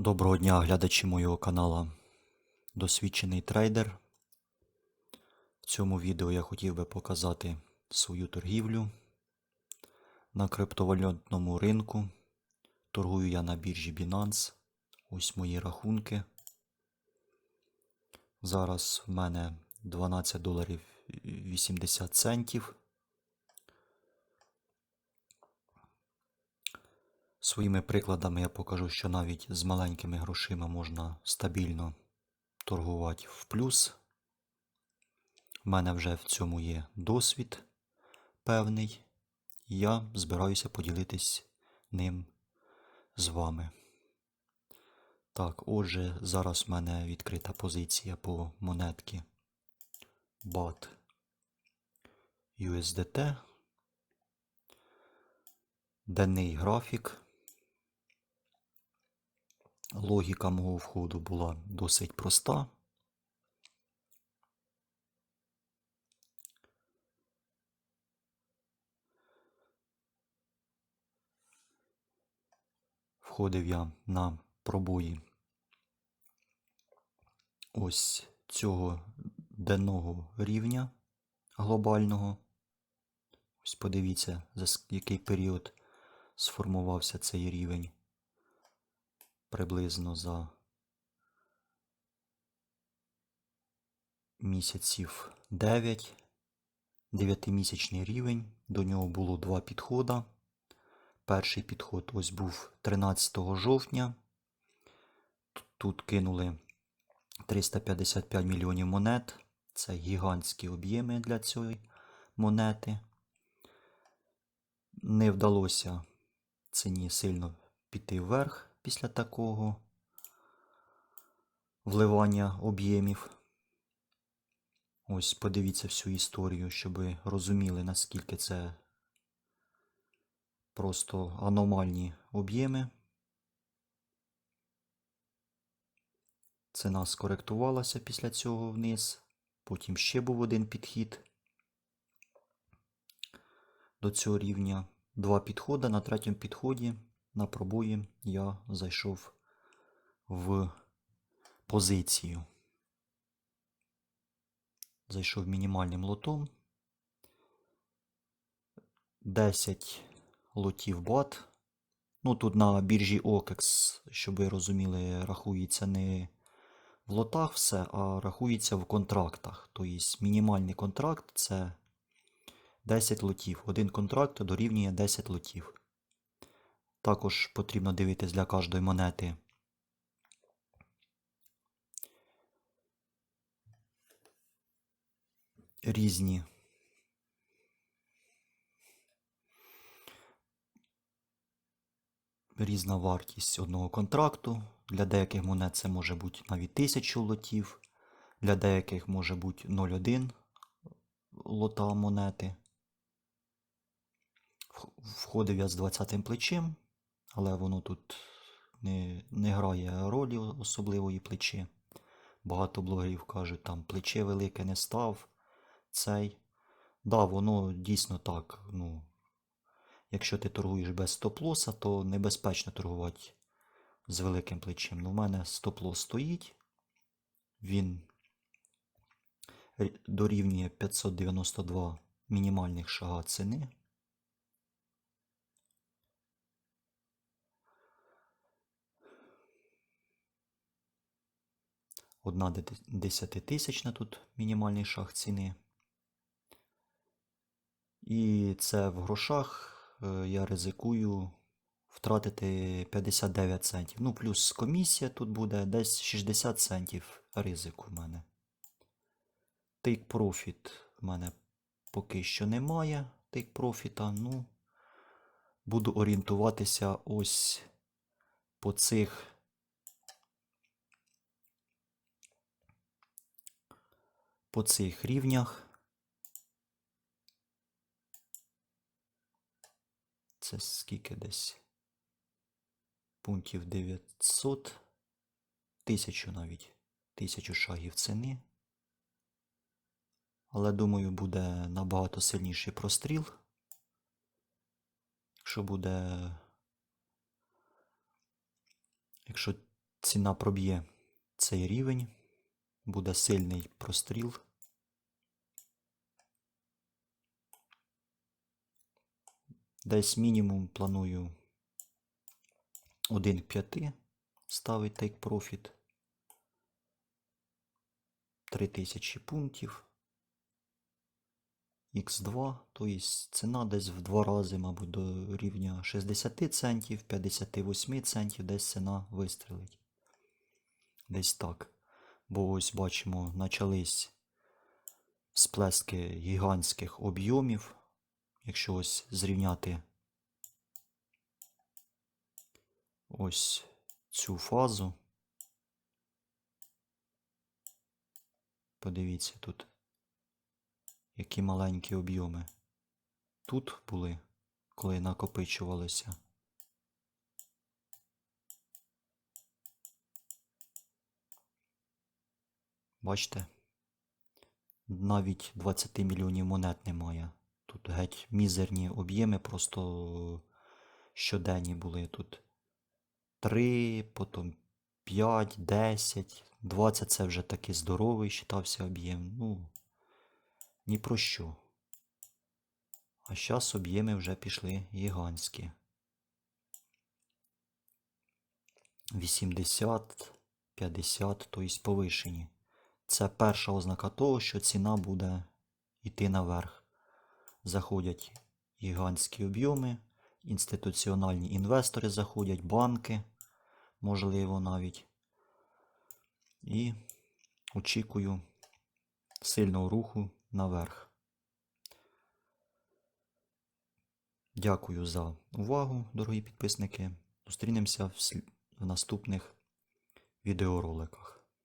Доброго дня, глядачі моєго каналу Досвідчений трейдер. В цьому відео я хотів би показати свою торгівлю на криптовалютному ринку. Торгую я на біржі Binance. Ось мої рахунки. Зараз в мене 12 доларів 80 центів. Своїми прикладами я покажу, що навіть з маленькими грошима можна стабільно торгувати в плюс. У мене вже в цьому є досвід певний. Я збираюся поділитись ним з вами. Так, отже, зараз в мене відкрита позиція по монетки BAT USDT. Денний графік. Логіка мого входу була досить проста. Входив я на пробої ось цього денного рівня глобального. Ось подивіться, за який період сформувався цей рівень приблизно за місяців 9, 9-місячний рівень. До нього було два підходи. Перший підход ось був 13 жовтня. Тут кинули 355 мільйонів монет. Це гігантські об'єми для цієї монети. Не вдалося ціні сильно піти вверх після такого вливання об'ємів. Ось подивіться всю історію, щоб ви розуміли, наскільки це просто аномальні об'єми. Ціна скоректувалася після цього вниз. Потім ще був один підхід до цього рівня. Два підходи. На третьому підході на пробої я зайшов в позицію. Зайшов мінімальним лотом. 10 лотів бат. Ну, тут на біржі OKEX, щоб ви розуміли, рахується не в лотах все, а рахується в контрактах. Тобто мінімальний контракт це 10 лотів. Один контракт дорівнює 10 лотів. Також потрібно дивитись для кожної монети. Різні різна вартість одного контракту. Для деяких монет це може бути навіть 1000 лотів, для деяких може бути 0,1 лота монети. Входив я з 20 плечем, але воно тут не не грає ролі особливої плечі. Багато блогерів кажуть, там плече велике не став. Цей. Да, воно дійсно так. ну, Якщо ти торгуєш без стоп-лоса, то небезпечно торгувати з великим плечем. Ну, У мене стоп-лос стоїть. Він дорівнює 592 мінімальних шага ціни. Одна десятитисячна тут мінімальний шаг ціни. І це в грошах е, я ризикую втратити 59 центів. Ну, плюс комісія тут буде десь 60 центів ризику в мене. Take Profit в мене поки що немає. Take Profit, ну, буду орієнтуватися ось по цих по цих рівнях. Це скільки десь пунктів 900, тисячу навіть, тисячу шагів ціни. Але думаю, буде набагато сильніший простріл. Якщо буде. Якщо ціна проб'є цей рівень, буде сильний простріл. Десь мінімум планую 1 к 5 ставить take profit. 3000 пунктів. Х2, тобто ціна десь в два рази, мабуть, до рівня 60 центів, 58 центів, десь ціна вистрілить. Десь так. Бо ось бачимо, почались сплески гігантських об'ємів. Якщо ось зрівняти ось цю фазу. Подивіться тут, які маленькі об'єми тут були, коли накопичувалися. Бачите? Навіть 20 мільйонів монет немає. Тут геть мізерні об'єми, просто щоденні були тут. 3, потім 5, 10, 20 це вже такий здоровий вважався об'єм. Ну, ні про що. А зараз об'єми вже пішли гігантські. 80, 50, тобто повишені. Це перша ознака того, що ціна буде йти наверх. Заходять гігантські об'єми, інституціональні інвестори заходять, банки, можливо, навіть. І очікую сильного руху наверх. Дякую за увагу, дорогі підписники. Зустрінемося в наступних відеороликах.